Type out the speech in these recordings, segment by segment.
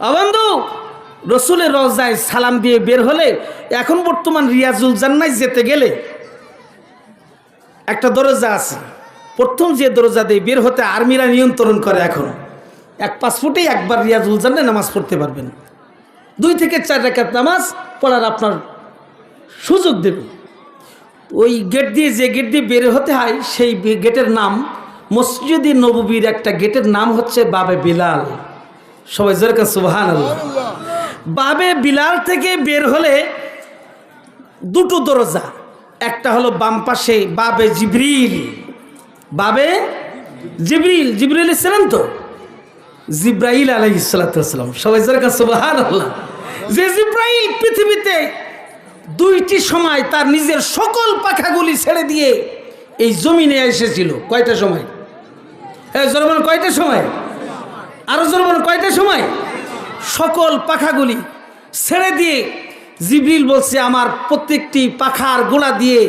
অবন্ধু রসুলের রজায় সালাম দিয়ে বের হলে এখন বর্তমান রিয়াজুল জান্নাই যেতে গেলে একটা দরজা আছে। প্রথম যে দরজা দিয়ে বের হতে আর্মিরা নিয়ন্ত্রণ করে এখন। এক পাসপোর্টেই একবার রিয়াজুল জান্নায় নামাজ পড়তে পারবেন। দুই থেকে চার রেখাত নামাজ পড়ার আপনার সুযোগ দেবে। ওই গেট দিয়ে যে গেট দিয়ে বের হতে হয়, সেই গেটের নাম মসজিদি নববীর একটা গেটের নাম হচ্ছে বাবে বিলাল। সবাই জোরকা সুবাহান বাবে বিলাল থেকে বের হলে দুটো দরজা। একটা হলো বাম পাশে বাবে জিবরিল। বাবে জিবরিল জিবরিল ছিলেন তো? জিব্রাইল আলহিসাল্লাম সবাই জোরকা সুবাহান আল্লাহ যে জিব্রাইল পৃথিবীতে দুইটি সময় তার নিজের সকল পাখাগুলি ছেড়ে দিয়ে এই জমিনে এসেছিল। কয়টা সময়? হ্যাঁ জরমান কয়টা সময়? আরও জরমান কয়টা সময়? সকল পাখাগুলি ছেড়ে দিয়ে জিবরিল বলছে, আমার প্রত্যেকটি পাখার গোলা দিয়ে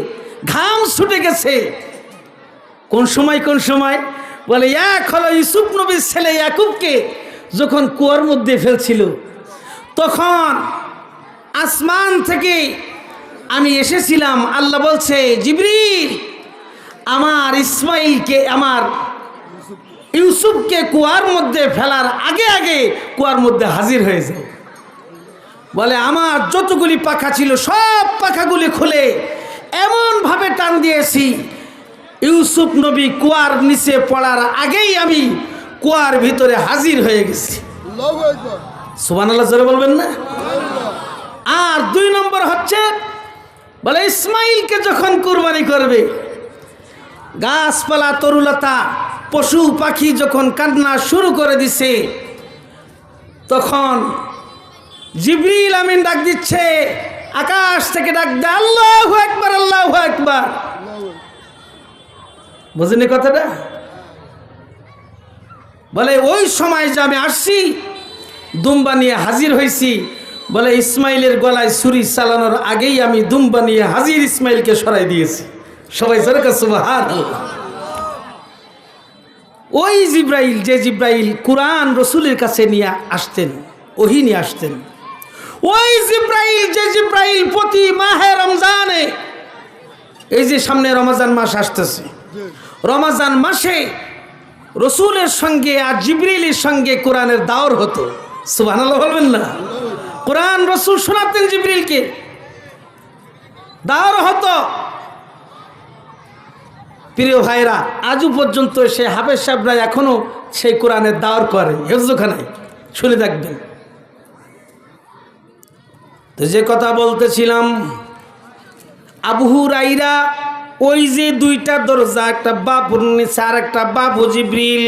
ঘাম ছুটে গেছে। কোন সময় কোন সময়? বলে, এক হলো ইউসুফ নবীর ছেলে ইয়াকুবকে যখন কুয়ার মধ্যে ফেলছিল, তখন আসমান থেকে আমি এসেছিলাম। আল্লাহ বলছে, জিবরিল, আমার ইসমাইলকে, আমার ইউসুফকে কুয়ার মধ্যে ফেলার আগে আগে কুয়ার মধ্যে হাজির হয়ে যায়। বলে, আমার যতগুলি পাখা ছিল, সব পাখাগুলি খুলে এমনভাবে টান দিয়েছি, ইউসুফ নবী কুয়ার নিচে পড়ার আগেই আমি কুয়ার ভিতরে হাজির হয়ে গেছি। সুবান আল্লাহ জোরে বলবেন না? আর দুই নম্বর হচ্ছে, বলে, ইসমাইলকে যখন কুরবানি করবে, গাছপালা তরুলতা পশু পাখি যখন কান্না শুরু করে দিছে, তখন জিবরিল আমিন ডাক দিচ্ছে, আকাশ থেকে ডাক দে আল্লাহ একবার আল্লাহ একবার বুঝেনি কথাটা? বলে, ওই সময় যে আমি আসছি দুম্বা নিয়ে হাজির হয়েছি বলে, ইসমাইলের গলায় ছুরি চালানোর আগেই আমি দুম্বা নিয়ে হাজির ইসমাইলকে সরাই দিয়েছি। সবাই সরকার সুবাহান ওই জিব্রাইল, যে জিব্রাইল কোরআন রসুলের কাছে নিয়ে আসতেন, ওহি নিয়ে আসতেন। ওই জিব্রাইল, যে জিব্রাইল প্রতি মাহে রমজানে, এই যে সামনে রমজান মাস আসতেছে, রমজান মাসে রসুলের সঙ্গে আর জিবরিলের সঙ্গে কোরআনের দাওর হতো। সুবাহ বলবেন না? কোরআন রসুল শোনাতেন জিব্রিলকে দাওর হতো। প্রিয় ভাইরা আজও পর্যন্ত সে হাফেজ সাহেবরা এখনও সেই কোরআনের দাওয়ার করে। হেফজোখানায়, শুনে দেখবেন তো যে কথা বলতেছিলাম আবহু রাইরা ওই যে দুইটা দরজা, একটা বাবুর নিসা আর একটা বাবু জিব্রিল।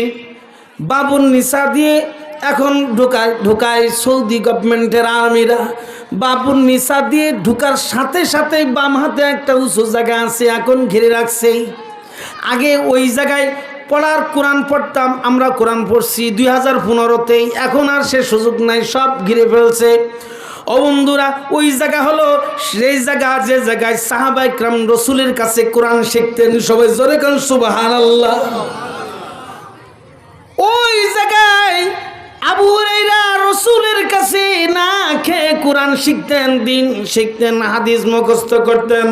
বাবুর নিসা দিয়ে এখন ঢুকায় ঢুকায় সৌদি গভর্নমেন্টের আর্মিরা। বাবুর নিসা দিয়ে ঢুকার সাথে সাথে বাম হাতে একটা উঁচু জায়গা আছে, এখন ঘিরে রাখছে। আগে ওই জায়গায় পড়ার কোরআন পড়তাম, আমরা কোরআন পড়ছি। দুই হাজার পনেরোতেই, এখন আর সে সুযোগ নাই, সব ঘিরে ফেলছে। ও বন্ধুরা, ওই জায়গা হলো, সেই জায়গা, যে জায়গায় সাহাবা ইকরাম রসুলের কাছে কোরআন শিখতেন, সবাই জোরে কান সুবাহান আল্লাহ ওই জায়গায় আবু রসুলের কাছে না খেয়ে কোরআন শিখতেন, দিন শিখতেন, হাদিস মুখস্থ করতেন।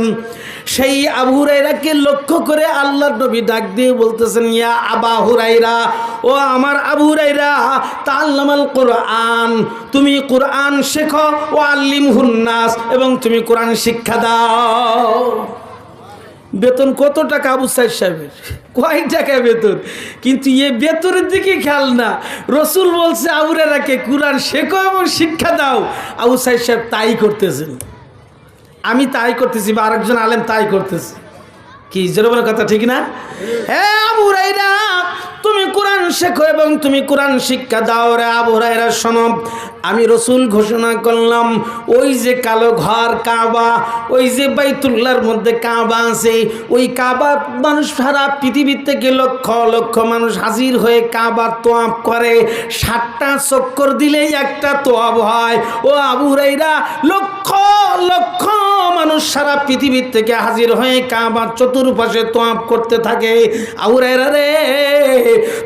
সেই আবু হুরাইরাকে লক্ষ্য করে আল্লাহ নবী ডাক দিয়ে বলতেছেন, ইয়া আবা হুরাইরা ও আমার আবু হুরাইরা তাল্লামাল কোরআন। তুমি কোরআন শেখো ও আল্লিম হুন্নাস এবং তুমি কোরআন শিক্ষা দাও। বেতন কত টাকা আবু সাইদ সাহেবের? কয় টাকা বেতন? কিন্তু এ বেতনের দিকে খেয়াল না। রসুল বলছে আবুরারাকে কোরআন শেখো এবং শিক্ষা দাও। আবু সাইদ সাহেব তাই করতেছেন। আমি তাই করতেছি বা আরেকজন আলেম তাই করতেছি। কি জোরবের কথা ঠিক না? হ্যাঁ আবুরাইরা তুমি কোরআন শেখো এবং তুমি কোরআন শিক্ষা দাও রে আবুরাইরা শোনো। আমি রসুল ঘোষণা করলাম, ওই যে কালো ঘর কাবা, ওই যে বাইতুল্লার মধ্যে কাবা আছে, ওই কাবা মানুষ সারা পৃথিবীর থেকে লক্ষ লক্ষ মানুষ হাজির হয়ে কাবা তোয়াব করে। সাতটা চক্কর দিলেই একটা তোয়াব হয়। ও আবুরাইরা লক্ষ লক্ষ মানুষ সারা পৃথিবীর থেকে হাজির হয়ে কাবার চতুর্পাশে তোয়াপ করতে থাকে। আউরাইরা রে,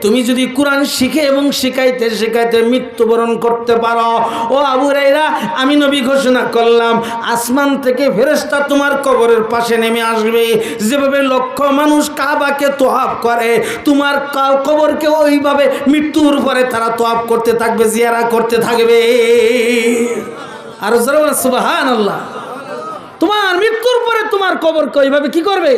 তুমি যদি কোরআন শিখে এবং শিখাইতে শিখাইতে মৃত্যুবরণ করতে পারো। ও আবুরাইরা আমি নবী ঘোষণা করলাম, আসমান থেকে ফেরেশতা তোমার কবরের পাশে নেমে আসবে। যেভাবে লক্ষ মানুষ কাবাকে তোয়াপ করে, তোমার কবরকে ওইভাবে মৃত্যুর পরে তারা তোয়াপ করতে থাকবে, জিয়ারা করতে থাকবে। আর সুবাহান আল্লাহ তোমার মৃত্যুর পরে তোমার কবরকে এইভাবে কি করবে?